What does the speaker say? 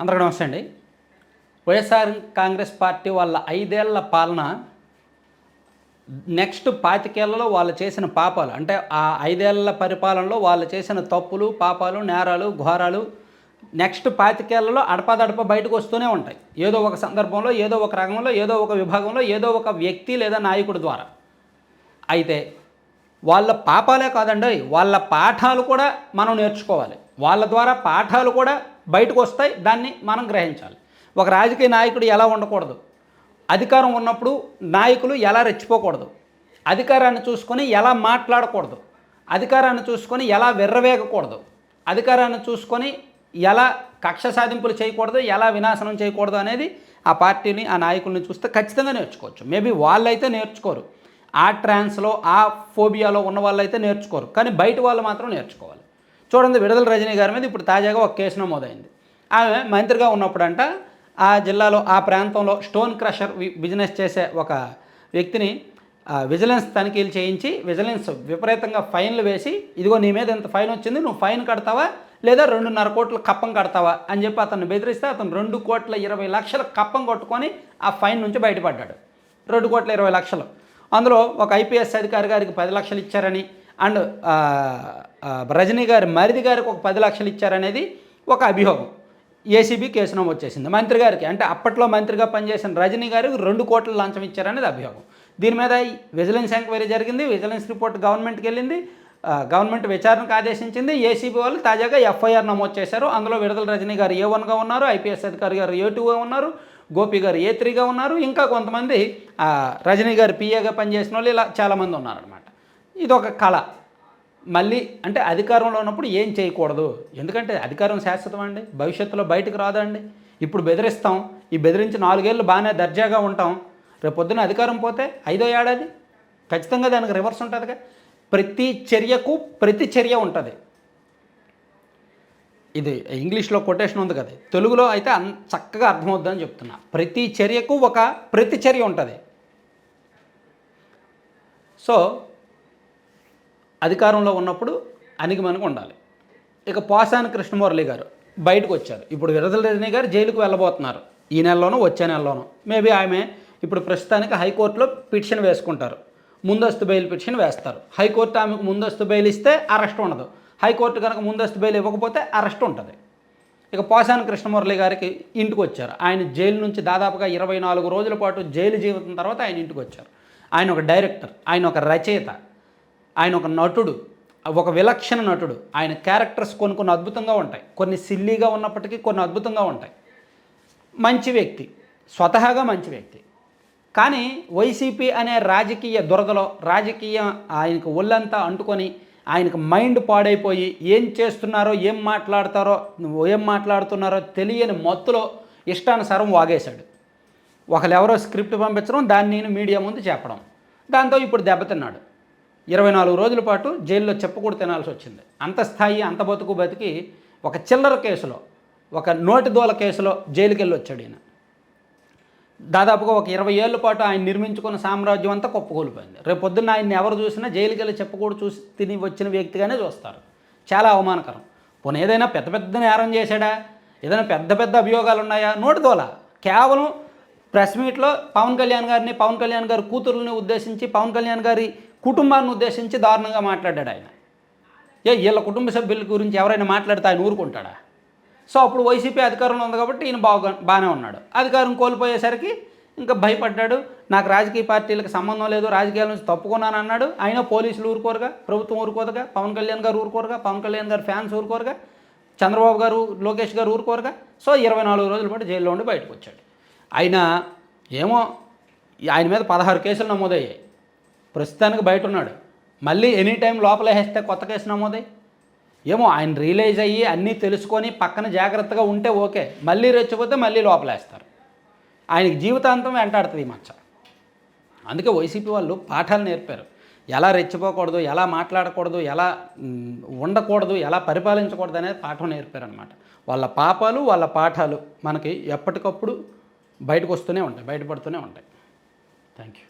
అందరికీ నమస్తే అండి. వైఎస్ఆర్ కాంగ్రెస్ పార్టీ వాళ్ళ ఐదేళ్ళ పాలన నెక్స్ట్ పాతికేళ్ళలో వాళ్ళు చేసిన పాపాలు. అంటే ఆ ఐదేళ్ళ పరిపాలనలో వాళ్ళు చేసిన తప్పులు పాపాలు నేరాలు ఘోరాలు నెక్స్ట్ పాతికేళ్ళలో అడపదడప బయటకు వస్తూనే ఉంటాయి. ఏదో ఒక సందర్భంలో ఏదో ఒక రంగంలో ఏదో ఒక విభాగంలో ఏదో ఒక వ్యక్తి లేదా నాయకుడి ద్వారా. అయితే వాళ్ళ పాపాలే కాదండి వాళ్ళ పాఠాలు కూడా మనం నేర్చుకోవాలి. వాళ్ళ ద్వారా పాఠాలు కూడా బయటకు వస్తాయి దాన్ని మనం గ్రహించాలి. ఒక రాజకీయ నాయకుడు ఎలా ఉండకూడదు? అధికారం ఉన్నప్పుడు నాయకులు ఎలా రెచ్చిపోకూడదు? అధికారాన్ని చూసుకొని ఎలా మాట్లాడకూడదు? అధికారాన్ని చూసుకొని ఎలా విర్రవేగకూడదు? అధికారాన్ని చూసుకొని ఎలా కక్ష సాధింపులు చేయకూడదు? ఎలా వినాశనం చేయకూడదు అనేది ఆ పార్టీని ఆ నాయకుల్ని చూస్తే ఖచ్చితంగా నేర్చుకోవచ్చు. మేబీ వాళ్ళైతే నేర్చుకోరు. ఆ ట్రాన్స్లో ఆ ఫోబియాలో ఉన్న వాళ్ళైతే నేర్చుకోరు. కానీ బయట వాళ్ళు మాత్రం నేర్చుకోవాలి. చూడండి విడుదల రజనీ గారి మీద ఇప్పుడు తాజాగా ఒక కేసు నమోదైంది. ఆమె మంత్రిగా ఉన్నప్పుడంట ఆ జిల్లాలో ఆ ప్రాంతంలో స్టోన్ క్రషర్ వి- బిజినెస్ చేసే ఒక వ్యక్తిని ఆ, విజిలెన్స్ తనిఖీలు చేయించి విజిలెన్స్ విపరీతంగా ఫైన్లు వేసి ఇదిగో నీ మీద ఇంత ఫైన్ వచ్చింది నువ్వు ఫైన్ కడతావా? లేదా రెండున్నర కోట్ల కప్పం కడతావా? అని చెప్పి అతను బెదిరిస్తే అతను రెండు కోట్ల ఇరవై లక్షల కప్పం కొట్టుకొని ఆ ఫైన్ నుంచి బయటపడ్డాడు. రెండు కోట్ల ఇరవై లక్షలు. అందులో ఒక ఐపీఎస్ అధికారి గారికి పది లక్షలు ఇచ్చారని అండ్ రజనీ గారి మరిది గారికి ఒక పది లక్షలు ఇచ్చారనేది ఒక అభియోగం. ఏసీబీ కేసు నమోదు చేసింది. మంత్రి గారికి అంటే అప్పట్లో మంత్రిగా పనిచేసిన రజనీ గారికి రెండు కోట్ల లంచం ఇచ్చారనేది అభియోగం. దీని మీద విజిలెన్స్ ఎంక్వైరీ జరిగింది. విజిలెన్స్ రిపోర్ట్ గవర్నమెంట్కి వెళ్ళింది. గవర్నమెంట్ విచారణకు ఆదేశించింది. ఏసీబీ వాళ్ళు తాజాగా ఎఫ్ఐఆర్ నమోదు చేశారు. అందులో విడుదల రజనీ గారు ఏ వన్గా ఉన్నారు ఐపీఎస్ అధికారి గారు ఏ టూగా ఉన్నారు గోపి గారు ఏ త్రీగా ఉన్నారు. ఇంకా కొంతమంది రజనీ గారు పిఏగా పనిచేసిన వాళ్ళు ఇలా చాలామంది ఉన్నారనమాట ఇది ఒక కళ. మళ్ళీ అంటే అధికారంలో ఉన్నప్పుడు ఏం చేయకూడదు? ఎందుకంటే అధికారం శాశ్వతం అండి. భవిష్యత్తులో బయటకు రాదండి. ఇప్పుడు బెదిరిస్తాం. ఈ బెదిరించి నాలుగేళ్ళు బాగానే దర్జాగా ఉంటాం. రేపు పొద్దున అధికారం పోతే ఐదో ఏడాది. ఖచ్చితంగా దానికి రివర్స్ ఉంటుందిగా. ప్రతి చర్యకు ప్రతి చర్య ఉంటుంది. ఇది ఇంగ్లీష్లో కొటేషన్ ఉంది కదా. తెలుగులో అయితే అన్ చక్కగా అర్థమవుద్దని చెప్తున్నా. ప్రతి చర్యకు ఒక ప్రతి చర్య ఉంటుంది. సో అధికారంలో ఉన్నప్పుడు అణిగి మనకు ఉండాలి. ఇక పోసాని కృష్ణమురళి గారు బయటకు వచ్చారు. ఇప్పుడు విరదల రజనీ గారు జైలుకు వెళ్ళబోతున్నారు. ఈ నెలలోనూ వచ్చే నెలలోనూ. మేబీ ఆమె ఇప్పుడు ప్రస్తుతానికి హైకోర్టులో పిటిషన్ వేసుకుంటారు. ముందస్తు బెయిల్ పిటిషన్ వేస్తారు. హైకోర్టు ఆమెకు ముందస్తు బెయిల్ ఇస్తే అరెస్ట్ ఉండదు. హైకోర్టు కనుక ముందస్తు బెయిల్ ఇవ్వకపోతే అరెస్ట్ ఉంటుంది. ఇక పోసాని కృష్ణమురళి గారికి ఇంటికి వచ్చారు. ఆయన జైలు నుంచి దాదాపుగా ఇరవై నాలుగు రోజుల పాటు జైలు జీవితం తర్వాత ఆయన ఇంటికి వచ్చారు. ఆయన ఒక డైరెక్టర్ ఆయన ఒక రచయిత. ఆయన ఒక నటుడు ఒక విలక్షణ నటుడు. ఆయన క్యారెక్టర్స్ కొన్ని కొన్ని అద్భుతంగా ఉంటాయి. కొన్ని సిల్లీగా ఉన్నప్పటికీ కొన్ని అద్భుతంగా ఉంటాయి. మంచి వ్యక్తి. స్వతహాగా మంచి వ్యక్తి. కానీ వైసీపీ అనే రాజకీయ దురదలో రాజకీయం ఆయనకు ఒళ్ళంతా అంటుకొని ఆయనకు మైండ్ పాడైపోయి ఏం చేస్తున్నారో ఏం మాట్లాడతారో ఏం మాట్లాడుతున్నారో తెలియని మత్తులో ఇష్టానుసారం వాగేశాడు. ఒకరు ఎవరో స్క్రిప్ట్ పంపించడం దాన్ని నేను మీడియా ముందు చెప్పడం. దాంతో ఇప్పుడు దెబ్బతిన్నాడు. ఇరవై నాలుగు రోజుల పాటు జైల్లో చెప్పకూడదు తినాల్సి వచ్చింది. అంత స్థాయి అంత బతుకు బతికి ఒక చిల్లర కేసులో ఒక నోటి దోల కేసులో జైలుకి వెళ్ళి వచ్చాడు ఈయన. దాదాపుగా ఒక ఇరవై ఏళ్ళ పాటు ఆయన నిర్మించుకున్న సామ్రాజ్యం అంతా కుప్పకూలిపోయింది. రేపు పొద్దున్న ఆయన్ని ఎవరు చూసినా జైలుకి వెళ్ళి చెప్పకూడదు చూసి తిని వచ్చిన వ్యక్తిగానే చూస్తారు. చాలా అవమానకరం. పోనీ ఏదైనా పెద్ద పెద్ద నేరం చేశాడా? ఏదైనా పెద్ద పెద్ద అభియోగాలు ఉన్నాయా? నోటి దోల. కేవలం ప్రెస్ మీట్లో పవన్ కళ్యాణ్ గారిని పవన్ కళ్యాణ్ గారి కూతురుని ఉద్దేశించి పవన్ కళ్యాణ్ గారి కుటుంబాన్ని ఉద్దేశించి దారుణంగా మాట్లాడాడు ఆయన. ఏ వీళ్ళ కుటుంబ సభ్యుల గురించి ఎవరైనా మాట్లాడితే ఆయన ఊరుకుంటాడా? సో అప్పుడు వైసీపీ అధికారంలో ఉంది కాబట్టి ఈయన బాగా బాగానే ఉన్నాడు. అధికారం కోల్పోయేసరికి ఇంకా భయపడ్డాడు. నాకు రాజకీయ పార్టీలకు సంబంధం లేదు రాజకీయాల నుంచి తప్పుకున్నాను అన్నాడు. అయినా పోలీసులు ఊరుకోరుగా ప్రభుత్వం ఊరుకోదుగా పవన్ కళ్యాణ్ గారు ఊరుకోరుగా పవన్ కళ్యాణ్ గారు ఫ్యాన్స్ ఊరుకోరుగా చంద్రబాబు గారు లోకేష్ గారు ఊరుకోరుగా. సో ఇరవై నాలుగు రోజుల పాటు జైల్లో ఉండి బయటకు వచ్చాడు. ఆయన ఏమో ఆయన మీద పదహారు కేసులు నమోదయ్యాయి. ప్రస్తుతానికి బయట ఉన్నాడు మళ్ళీ ఎనీ టైం లోపల వేస్తే కొత్త కేసు నమోదై. ఏమో ఆయన రియలైజ్ అయ్యి అన్నీ తెలుసుకొని పక్కన జాగ్రత్తగా ఉంటే ఓకే. మళ్ళీ రెచ్చిపోతే మళ్ళీ లోపలేస్తారు. ఆయనకి జీవితాంతం వెంటాడుతుంది ఈ మచ్చ. అందుకే వైసీపీ వాళ్ళు పాఠాలు నేర్పారు. ఎలా రెచ్చిపోకూడదు ఎలా మాట్లాడకూడదు ఎలా ఉండకూడదు ఎలా పరిపాలించకూడదు అనేది పాఠం నేర్పారనమాట వాళ్ళ పాపాలు వాళ్ళ పాఠాలు మనకి ఎప్పటికప్పుడు బయటకు వస్తూనే ఉంటాయి బయటపడుతూనే ఉంటాయి. Thank you